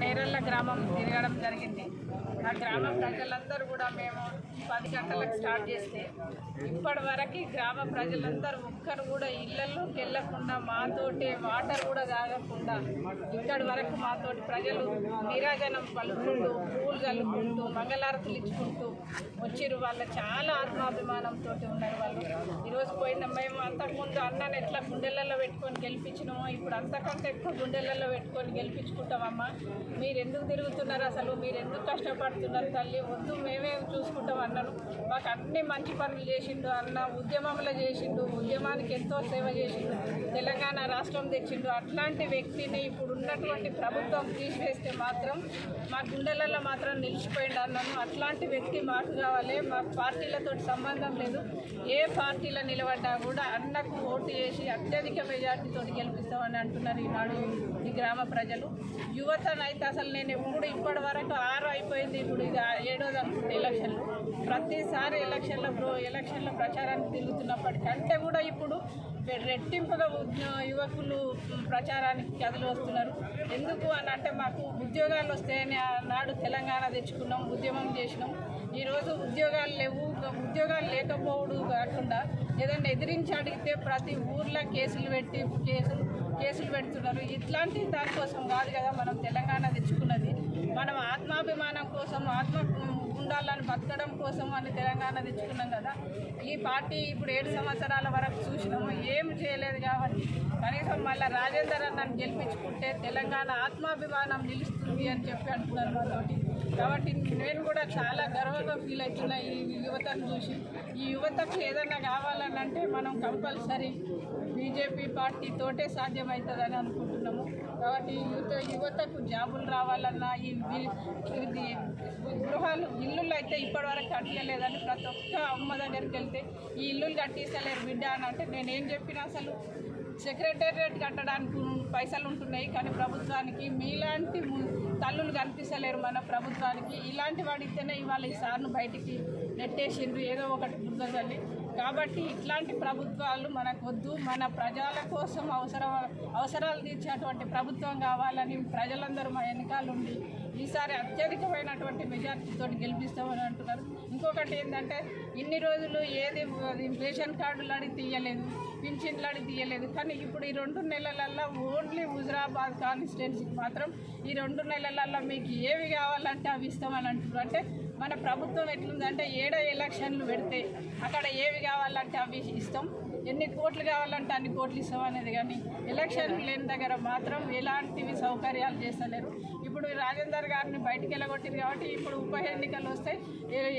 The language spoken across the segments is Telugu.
నేరళ్ళ గ్రామం తిరగడం జరిగింది. ఆ గ్రామ ప్రజలందరూ కూడా మేము పది గంటలకు స్టార్ట్ చేస్తే ఇప్పటి వరకు గ్రామ ప్రజలందరూ ఒక్కరు కూడా ఇళ్ళలోకి వెళ్ళకుండా మాతోటి వాటర్ కూడా తాగకుండా ఇక్కడి వరకు మాతోటి ప్రజలు నిరాజనం పలుకుంటూ పూలు కలుపుకుంటూ మంగళారతులు ఇచ్చుకుంటూ వచ్చిర్రు. వాళ్ళు చాలా ఆత్మాభిమానంతో ఉన్నారు వాళ్ళు. ఈరోజు పోయిన మేము అంతకుముందు అన్నని ఎట్లా గుండెలలో పెట్టుకొని గెలిపించినామో ఇప్పుడు అంతకంటే ఎక్కువ గుండెలలో పెట్టుకొని గెలిపించుకుంటామమ్మా. మీరు ఎందుకు తిరుగుతున్నారు అసలు? మీరు ఎందుకు కష్టపడుతున్నారు తల్లి? వద్దు మేమే చూసుకుంటాం అన్నాను మాకు అన్ని మంచి పనులు చేసిండు అన్న ఉద్యమంలో చేసిండు ఉద్యమానికి ఎంతో సేవ చేసిండు తెలంగాణ రాష్ట్రం తెచ్చిండు. అట్లాంటి వ్యక్తిని ఇప్పుడు ఉన్నటువంటి ప్రభుత్వం తీసివేస్తే మాత్రం మా గుండెలలో మాత్రం నిలిచిపోయిండు అన్నాను. అట్లాంటి వ్యక్తి మాకు కావాలి. మా పార్టీలతో సంబంధం లేదు. ఏ పార్టీలో నిలబడ్డా కూడా అన్నకు ఓటు చేసి అత్యధిక మెజార్టీతో గెలిపిస్తామని అంటున్నారు ఈనాడు ఈ గ్రామ ప్రజలు. యువత అయితే అసలు నేను ఎప్పుడు ఇప్పటి వరకు ఆరు అయిపోయింది ఇప్పుడు ఇది ఏడోది అనుకుంటే ఎలక్షన్లు ప్రతిసారి ఎలక్షన్ల ఎలక్షన్లో ఎలక్షన్ల ప్రచారానికి తిరుగుతున్నప్పటికంటే కూడా ఇప్పుడు రెట్టింపుగా యువకులు ప్రచారానికి కథలు వస్తున్నారు. ఎందుకు అని అంటే మాకు ఉద్యోగాలు వస్తాయని ఆనాడు తెలంగాణ తెచ్చుకున్నాం ఉద్యమం చేసినాం. ఈరోజు ఉద్యోగాలు లేవు ఉద్యోగాలు లేకపోవడం కాకుండా ఏదైనా ఎదిరించి అడిగితే ప్రతి ఊర్లో కేసులు పెట్టి కేసులు కేసులు పెడుతున్నారు. ఇట్లాంటి దానికోసం కాదు కదా మనం తెలంగాణ తెచ్చుకున్నది. మనం ఆత్మాభిమానం కోసం ఆత్మ ఉండాలని బతకడం కోసం అని తెలంగాణ తెచ్చుకున్నాం కదా. ఈ పార్టీ ఇప్పుడు ఏడు సంవత్సరాల వరకు చూసినాము. ఏం చేయలేదు కాబట్టి కనీసం మళ్ళీ రాజేందర్ అన్నని గెలిపించుకుంటే తెలంగాణ ఆత్మాభిమానం నిలుస్తుంది అని చెప్పి అంటున్నారు మాతోటి కాబట్టి నేను కూడా చాలా గర్వంగా ఫీల్ అవుతున్నా ఈ యువతను చూసి. ఈ యువతకు ఏదైనా కావాలనంటే మనం కంపల్సరీ బీజేపీ పార్టీతోటే సాధ్యమవుతుందని అనుకుంటున్నాము. కాబట్టి యువత యువతకు జాబులు రావాలన్నా ఈ ఇది గృహాలు ఇల్లులు అయితే ఇప్పటివరకు కట్టలేదని ప్రతి ఒక్క అమ్మ దగ్గరికి వెళ్తే ఈ ఇల్లులు కట్టిస్తలేరు బిడ్డ అని అంటే నేనేం చెప్పినా అసలు సెక్రటేరియట్ కట్టడానికి పైసలు ఉంటున్నాయి కానీ ప్రభుత్వానికి మీలాంటి ము- తల్లులు కనిపిస్తలేరు మన ప్రభుత్వానికి. ఇలాంటి వాడితేనే ఇవాళ ఈ సార్ను బయటికి నెట్టేసిండ్రు ఏదో ఒకటి బుద్ధజల్లి కాబట్టి ఇట్లాంటి ప్రభుత్వాలు మనకు వద్దు మన ప్రజల కోసం అవసర అవసరాలు తీర్చేటువంటి ప్రభుత్వం కావాలని ప్రజలందరూ మా వెనకాలండి ఈసారి అత్యధికమైనటువంటి మెజార్టీతో గెలిపిస్తామని అంటున్నారు. ఇంకొకటి ఏంటంటే ఇన్ని రోజులు ఏది అది రేషన్ కార్డులు అడిగి తీయలేదు. పింఛన్లాడి తీయలేదు. కానీ ఇప్పుడు ఈ రెండు నెలలల్లో ఓన్లీ హుజరాబాద్ కాన్స్టిట్యున్సీకి మాత్రం ఈ రెండు నెలలల్లో మీకు ఏవి కావాలంటే అవి ఇస్తామని అంటున్నారు. అంటే మన ప్రభుత్వం ఎట్లుందంటే ఏడో ఎలక్షన్లు పెడితే అక్కడ ఏవి కావాలంటే అవి ఇస్తాం. ఎన్ని కోట్లు కావాలంటే అన్ని కోట్లు ఇస్తాం అనేది కానీ ఎలక్షన్లు లేని దగ్గర మాత్రం ఎలాంటివి సౌకర్యాలు చేస్తలేరు. ఇప్పుడు రాజేందర్ గారిని బయటికి వెళ్ళగొట్టింది కాబట్టి ఇప్పుడు ఉప ఎన్నికలు వస్తాయి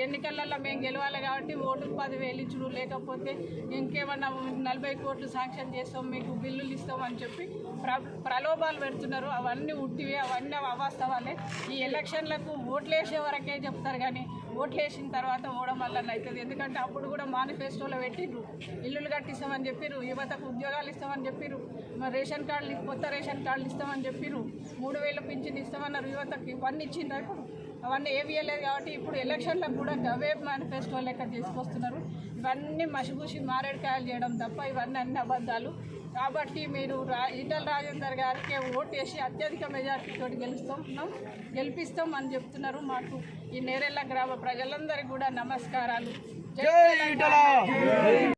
ఎన్నికలలో మేము గెలవాలి కాబట్టి ఓటు పదివేలు ఇచ్చుడు లేకపోతే ఇంకేమన్నా నలభై కోట్లు శాంక్షన్ చేస్తాం మీకు బిల్లులు ఇస్తామని చెప్పి ప్ర ప్రలోభాలు పెడుతున్నారు. అవన్నీ ఉట్టివే అవన్నీ అవాస్తవాలే. ఈ ఎలక్షన్లకు ఓట్లు వేసే వరకే చెప్తారు కానీ ఓట్లు వేసిన తర్వాత పోవడం వల్ల అవుతుంది. ఎందుకంటే అప్పుడు కూడా మేనిఫెస్టోలో పెట్టిర్రు. ఇల్లులు కట్టిస్తామని చెప్పిర్రు యువతకు ఉద్యోగాలు ఇస్తామని చెప్పిర్రు రేషన్ కార్డులు కొత్త రేషన్ కార్డులు ఇస్తామని చెప్పిర్రు. మూడు వేల పింఛన్ ఇస్తామన్నారు యువతకు ఇవన్నీ ఇచ్చిండ్రు ఇప్పుడు అవన్నీ ఏవి ఇవ్వలేదు కాబట్టి ఇప్పుడు ఎలక్షన్లకు కూడా గవే మేనిఫెస్టో లెక్క తీసుకొస్తున్నారు. ఇవన్నీ మసిగూసి మారేడుకాయలు చేయడం తప్ప ఇవన్నీ అన్ని అబద్ధాలు. కాబట్టి మీరు రా ఈటల రాజేందర్ గారికి ఓటు వేసి అత్యధిక మెజార్టీతో గెలుస్తున్నాం గెలిపిస్తాం అని చెప్తున్నారు మాకు ఈ నేరెళ్ళ గ్రామ ప్రజలందరికీ కూడా నమస్కారాలు.